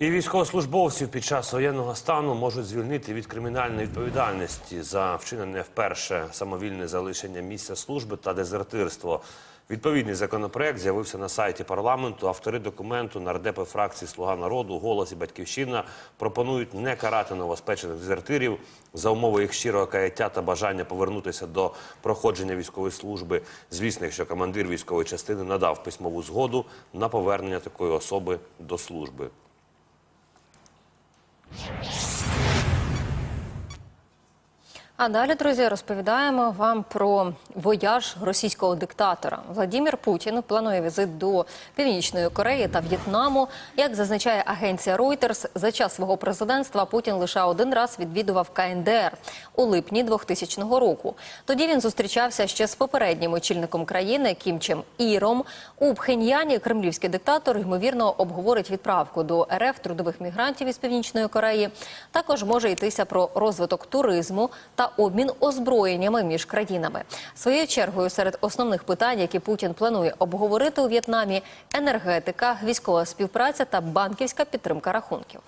І військовослужбовців під час воєнного стану можуть звільнити від кримінальної відповідальності за вчинене вперше самовільне залишення місця служби та дезертирство. Відповідний законопроект з'явився на сайті парламенту. Автори документу нардепи фракції Слуга народу, голос і батьківщина пропонують не карати новоспечених дезертирів за умови їх щирого каяття та бажання повернутися до проходження військової служби. Звісно, якщо командир військової частини надав письмову згоду на повернення такої особи до служби. А далі, друзі, розповідаємо вам про вояж російського диктатора. Владимир Путін планує візит до Північної Кореї та В'єтнаму. Як зазначає агенція Reuters, за час свого президентства Путін лише один раз відвідував КНДР у липні 2000 року. Тоді він зустрічався ще з попереднім очільником країни Кім Чен Іром. У Пхеньяні кремлівський диктатор ймовірно обговорить відправку до РФ трудових мігрантів із Північної Кореї. Також може йтися про розвиток туризму обмін озброєннями між країнами. Своєю чергою серед основних питань, які Путін планує обговорити у В'єтнамі, енергетика, військова співпраця та банківська підтримка рахунків.